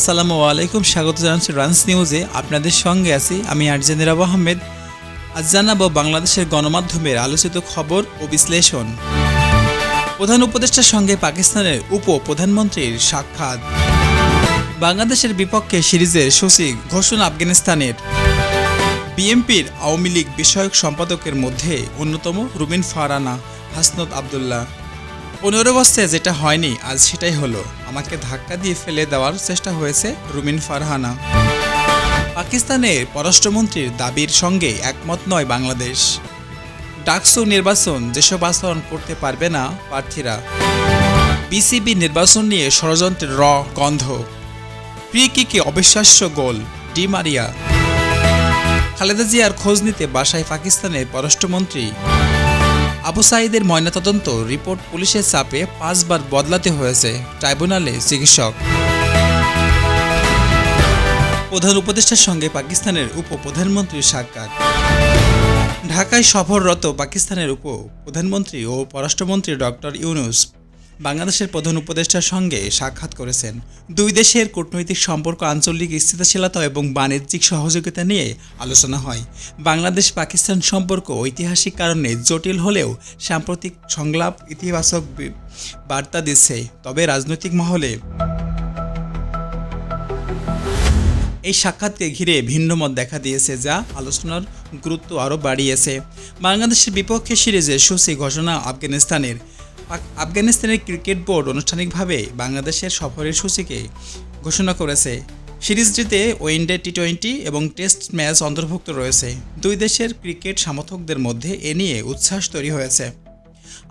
আসসালামু আলাইকুম। স্বাগত জানাচ্ছি রান্স নিউজে। আপনাদের সঙ্গে আছি আমি আরজেন রাব আহমেদ। আজ জানাব বাংলাদেশের গণমাধ্যমের আলোচিত খবর ও বিশ্লেষণ। প্রধান উপদেষ্টার সঙ্গে পাকিস্তানের উপ প্রধানমন্ত্রীর সাক্ষাৎ। বাংলাদেশের বিপক্ষে সিরিজের সূচি ঘোষণা আফগানিস্তানের। বিএনপির আওয়ামী লীগ বিষয়ক সম্পাদকের মধ্যে অন্যতম রুবিন ফারানা হাসনত আবদুল্লাহ। পনেরো বছরে যেটা হয়নি, আজ সেটাই হলো। আমাকে ধাক্কা দিয়ে ফেলে দেওয়ার চেষ্টা হয়েছে রুমিন ফারহানা। পাকিস্তানের পররাষ্ট্রমন্ত্রীর দাবির সঙ্গে একমত নয় বাংলাদেশ। ডাকসু নির্বাচন যেসব আচরণ করতে পারবে না, প্রার্থীরা। বিসিবি নির্বাচন নিয়ে ষড়যন্ত্রের র, গন্ধ। প্রি কিকে অবিশ্বাস্য গোল, ডি মারিয়া। খালেদা জিয়ার খোঁজ নিতে বাসায় পাকিস্তানের পররাষ্ট্রমন্ত্রী আবু সাইদের ময়নাতদন্ত রিপোর্ট পুলিশের চাপে পাঁচবার বদলাতে হয়েছে ট্রাইব্যুনালে চিকিৎসক। প্রধান উপদেষ্টার সঙ্গে পাকিস্তানের উপ প্রধানমন্ত্রীর সাক্ষাৎ। ঢাকায় সফররত পাকিস্তানের উপ প্রধানমন্ত্রী ও পররাষ্ট্রমন্ত্রী ডক্টর ইউনুস বাংলাদেশের প্রধান উপদেষ্টার সঙ্গে সাক্ষাৎ করেছেন। দুই দেশের কূটনৈতিক সম্পর্ক, আঞ্চলিক স্থিতিশীলতা এবং বাণিজ্যিক সহযোগিতা নিয়ে আলোচনা হয়। বাংলাদেশ পাকিস্তান সম্পর্ক ঐতিহাসিক কারণে জটিল হলেও সাম্প্রতিক সংলাপ ইতিবাচক বার্তা দিচ্ছে। তবে রাজনৈতিক মহলে এই সাক্ষাৎকে ঘিরে ভিন্ন মত দেখা দিয়েছে যা আলোচনার গুরুত্ব আরও বাড়িয়েছে। বাংলাদেশের বিপক্ষে সিরিজে সূচি ঘোষণা আফগানিস্তানের। আফগানিস্তানের ক্রিকেট বোর্ড আনুষ্ঠানিকভাবে বাংলাদেশের সফরের সূচিকে ঘোষণা করেছে। সিরিজটিতে ওয়েনডে টি টোয়েন্টি এবং টেস্ট ম্যাচ অন্তর্ভুক্ত রয়েছে। দুই দেশের ক্রিকেট সমর্থকদের মধ্যে এ নিয়ে উচ্ছ্বাস তৈরি হয়েছে।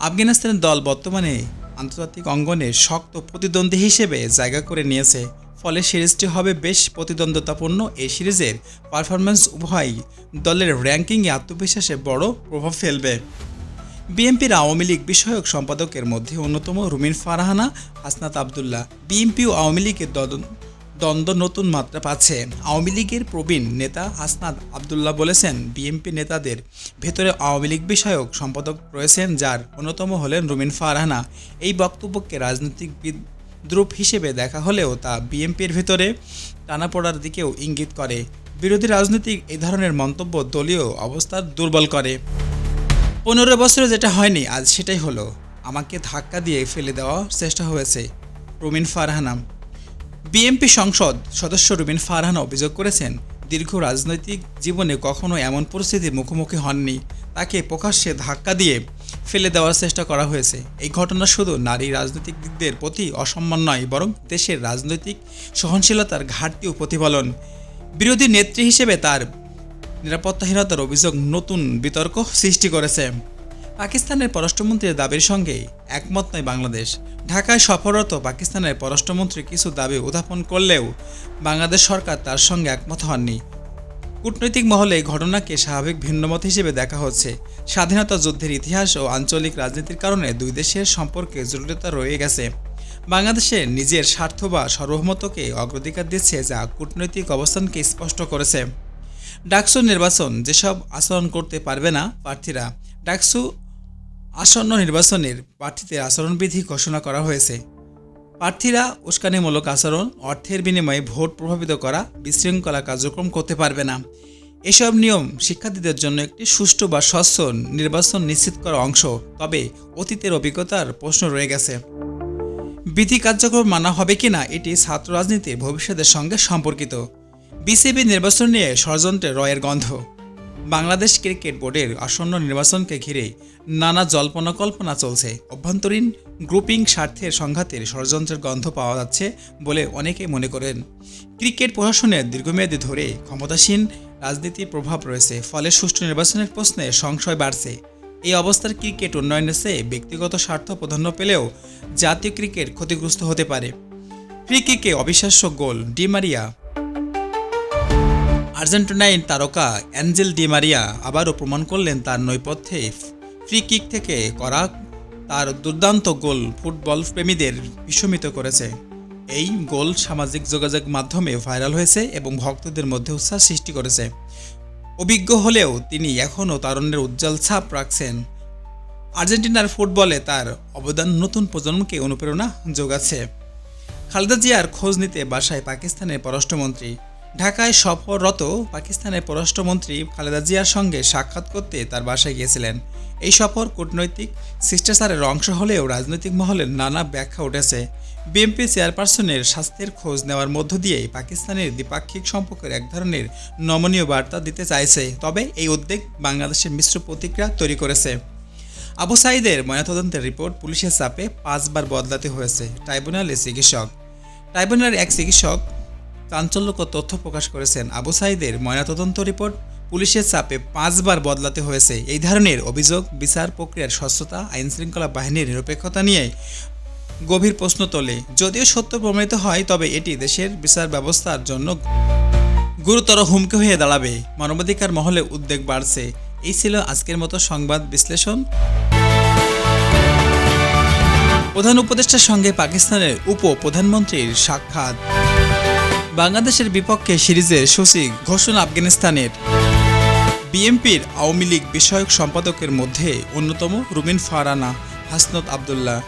আফগানিস্তানের দল বর্তমানে আন্তর্জাতিক অঙ্গনে শক্ত প্রতিদ্বন্দ্বী হিসেবে জায়গা করে নিয়েছে। ফলে সিরিজটি হবে বেশ প্রতিদ্বন্দ্বিতাপূর্ণ। এই সিরিজের পারফরম্যান্স উভয় দলের র্যাঙ্কিংয়ে আত্মবিশ্বাসে বড় প্রভাব ফেলবে। বিএনপির আওয়ামী লীগ বিষয়ক সম্পাদকের মধ্যে অন্যতম রুমিন ফারহানা, হাসনাত আবদুল্লাহ। বিএনপি ও আওয়ামী লীগের দ্বন্দ্ব- নতুন মাত্রা পাচ্ছে। আওয়ামী লীগের প্রবীণ নেতা হাসনাত আবদুল্লাহ বলেছেন, বিএনপি নেতাদের ভেতরে আওয়ামী লীগ বিষয়ক সম্পাদক রয়েছেন, যার অন্যতম হলেন রুমিন ফারহানা। এই বক্তব্যকে রাজনৈতিক বিদ্রুপ হিসেবে দেখা হলেও তা বিএনপির ভেতরে টানাপোড়ার দিকেও ইঙ্গিত করে। বিরোধী রাজনৈতিক এই ধরনের মন্তব্য দলীয় অবস্থা দুর্বল করে। পনেরো বছরে যেটা হয়নি, আজ সেটাই হলো। আমাকে ধাক্কা দিয়ে ফেলে দেওয়ার চেষ্টা হয়েছে রুমিন ফারহানাম। বিএনপি সংসদ সদস্য রুমিন ফারহানা অভিযোগ করেছেন, দীর্ঘ রাজনৈতিক জীবনে কখনো এমন পরিস্থিতির মুখোমুখি হননি। তাকে প্রকাশ্যে ধাক্কা দিয়ে ফেলে দেওয়ার চেষ্টা করা হয়েছে। এই ঘটনা শুধু নারী রাজনৈতিকদের প্রতি অসম্মান নয়, বরং দেশের রাজনৈতিক সহনশীলতার ঘাটতিও প্রতিফলন। বিরোধী নেত্রী হিসেবে তার নিরাপত্তাহীনতার অভিযোগ নতুন বিতর্ক সৃষ্টি করেছে। পাকিস্তানের পররাষ্ট্রমন্ত্রীর দাবির সঙ্গে একমত নয় বাংলাদেশ। ঢাকায় সফররত পাকিস্তানের পররাষ্ট্রমন্ত্রী কিছু দাবি উত্থাপন করলেও বাংলাদেশ সরকার তার সঙ্গে একমত হননি। কূটনৈতিক মহলে এই ঘটনাকে স্বাভাবিক ভিন্নমত হিসেবে দেখা হচ্ছে। স্বাধীনতা যুদ্ধের ইতিহাস ও আঞ্চলিক রাজনীতির কারণে দুই দেশের সম্পর্কে জটিলতা রয়ে গেছে। বাংলাদেশে নিজের স্বার্থ বা সার্বভৌমত্বকে অগ্রাধিকার দিচ্ছে যা কূটনৈতিক অবস্থানকে স্পষ্ট করেছে। ডাকসু নির্বাচন যেসব আচরণ করতে পারবে না প্রার্থীরা, ডাকসু আসন্ন নির্বাচনের প্রার্থীদের আচরণবিধি ঘোষণা করা হয়েছে। প্রার্থীরা উস্কানিমূলক আচরণ, অর্থের বিনিময়ে ভোট প্রভাবিত করা, বিশৃঙ্খলা কার্যক্রম করতে পারবে না। এসব নিয়ম শিক্ষার্থীদের জন্য একটি সুষ্ঠু বা স্বচ্ছ নির্বাচন নিশ্চিত করা অংশ, তবে অতীতের অভিজ্ঞতার প্রশ্ন রয়ে গেছে। বিধি কার্যক্রম মানা হবে কিনা এটি ছাত্র রাজনীতির ভবিষ্যতের সঙ্গে সম্পর্কিত। বিসিবি নির্বাচন নিয়ে ষড়যন্ত্রের রয়ের গন্ধ। বাংলাদেশ ক্রিকেট বোর্ডের আসন্ন নির্বাচনকে ঘিরে নানা জল্পনা কল্পনা চলছে। অভ্যন্তরীণ গ্রুপিং স্বার্থের সংঘাতের ষড়যন্ত্রের গন্ধ পাওয়া যাচ্ছে বলে অনেকে মনে করেন। ক্রিকেট প্রশাসনের দীর্ঘমেয়াদী ধরে ক্ষমতাসীন রাজনীতির প্রভাব রয়েছে, ফলে সুষ্ঠু নির্বাচনের প্রশ্নে সংশয় বাড়ছে। এই অবস্থার ক্রিকেট উন্নয়নের চেয়ে ব্যক্তিগত স্বার্থ প্রাধান্য পেলেও জাতীয় ক্রিকেট ক্ষতিগ্রস্ত হতে পারে। ফ্রি কিকে অবিশ্বাস্য গোল, ডি মারিয়া আর্জেন্টিনাইন তারকা অ্যাঞ্জেল ডি মারিয়া আবারও প্রমাণ করলেন তার নৈপথ্যে ফ্রি কিক থেকে করা তার দুর্দান্ত গোল ফুটবল প্রেমীদের বিস্মিত করেছে। এই গোল সামাজিক যোগাযোগ মাধ্যমে ভাইরাল হয়েছে এবং ভক্তদের মধ্যে উৎসাহ সৃষ্টি করেছে। অভিজ্ঞ হলেও তিনি এখনও তারুণ্যের উজ্জ্বল ছাপ রাখছেন। আর্জেন্টিনার ফুটবলে তার অবদান নতুন প্রজন্মকে অনুপ্রেরণা যোগাচ্ছে। খালেদা জিয়ার খোঁজ নিতে বাসায় পাকিস্তানের পররাষ্ট্রমন্ত্রী ঢাকায় সফররত পাকিস্তানের পররাষ্ট্রমন্ত্রী খালেদা জিয়ার সঙ্গে সাক্ষাৎ করতে তার বাসায় গিয়েছিলেন। এই সফর কূটনৈতিক শিষ্টাচারের অংশ হলেও রাজনৈতিক মহলে নানা ব্যাখ্যা উঠেছে। বিএনপি চেয়ারপারসনের স্বাস্থ্যের খোঁজ নেওয়ার মধ্য দিয়েই পাকিস্তানের দ্বিপাক্ষিক সম্পর্কের এক ধরনের নমনীয় বার্তা দিতে চাইছে। তবে এই উদ্বেগ বাংলাদেশের মিশ্র প্রতিক্রিয়া তৈরি করেছে। আবু সাইদের ময়নাতদন্তের রিপোর্ট পুলিশের চাপে পাঁচবার বদলাতে হয়েছে। ট্রাইব্যুনালে চিকিৎসক। ট্রাইব্যুনালের এক চিকিৎসক চাঞ্চল্যকর তথ্য প্রকাশ করেছেন আবু সাইদের ময়নাতদন্ত রিপোর্ট। পুলিশের চাপে পাঁচবার বদলাতে হয়েছে। এই ধরনের অভিযোগ, বিচার প্রক্রিয়ার স্বচ্ছতা, আইনশৃঙ্খলা বাহিনীর নিরপেক্ষতা নিয়ে গভীর প্রশ্ন তোলে। যদিও সত্য প্রমাণিত হয়, তবে এটি দেশের বিচার ব্যবস্থার জন্য গুরুতর হুমকি হয়ে দাঁড়াবে। মানবাধিকার মহলে উদ্বেগ বাড়ছে। এই ছিল আজকের মতো সংবাদ বিশ্লেষণ। প্রধান উপদেষ্টার সঙ্গে পাকিস্তানের উপ প্রধানমন্ত্রীর সাক্ষাৎ। বাংলাদেশের বিপক্ষে সিরিজের সূচি ঘোষণা আফগানিস্তানের। বিএনপির আওয়ামী লীগ বিষয়ক সম্পাদকের মধ্যে অন্যতম রুমিন ফারানা হাসনত আবদুল্লাহ।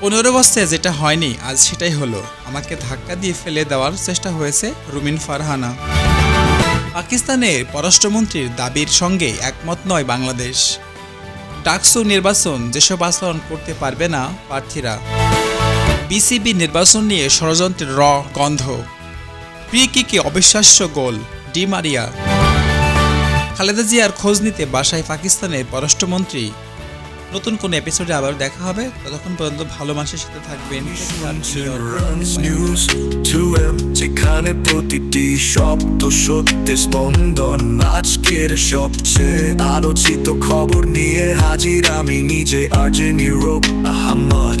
পনেরো বছরে যেটা হয়নি, আজ সেটাই হলো। আমাকে ধাক্কা দিয়ে ফেলে দেওয়ার চেষ্টা হয়েছে রুমিন ফারহানা। পাকিস্তানের পররাষ্ট্রমন্ত্রীর দাবির সঙ্গে একমত নয় বাংলাদেশ। ডাকসু নির্বাচন যেসব আচরণ করতে পারবে না প্রার্থীরা। বিসিবি নির্বাচন নিয়ে ষড়যন্ত্রের র গন্ধ। প্রি কিকে অবিশ্বাস্য গোল, ডি মারিয়া। খালেদা জিয়ার খোঁজ নিতে বাসায় পাকিস্তানের পররাষ্ট্রমন্ত্রী। নতুন কোন এপিসোডে আবার দেখা হবে। ততক্ষণ পর্যন্ত ভালো মানুষের সাথে থাকবেন। যেখানে প্রতিটি শব্দ সত্যি স্পন্দন আজকের সবচেয়ে আলোচিত খবর নিয়ে হাজির আমি নিজে আর্জে নিরোপ আহমদ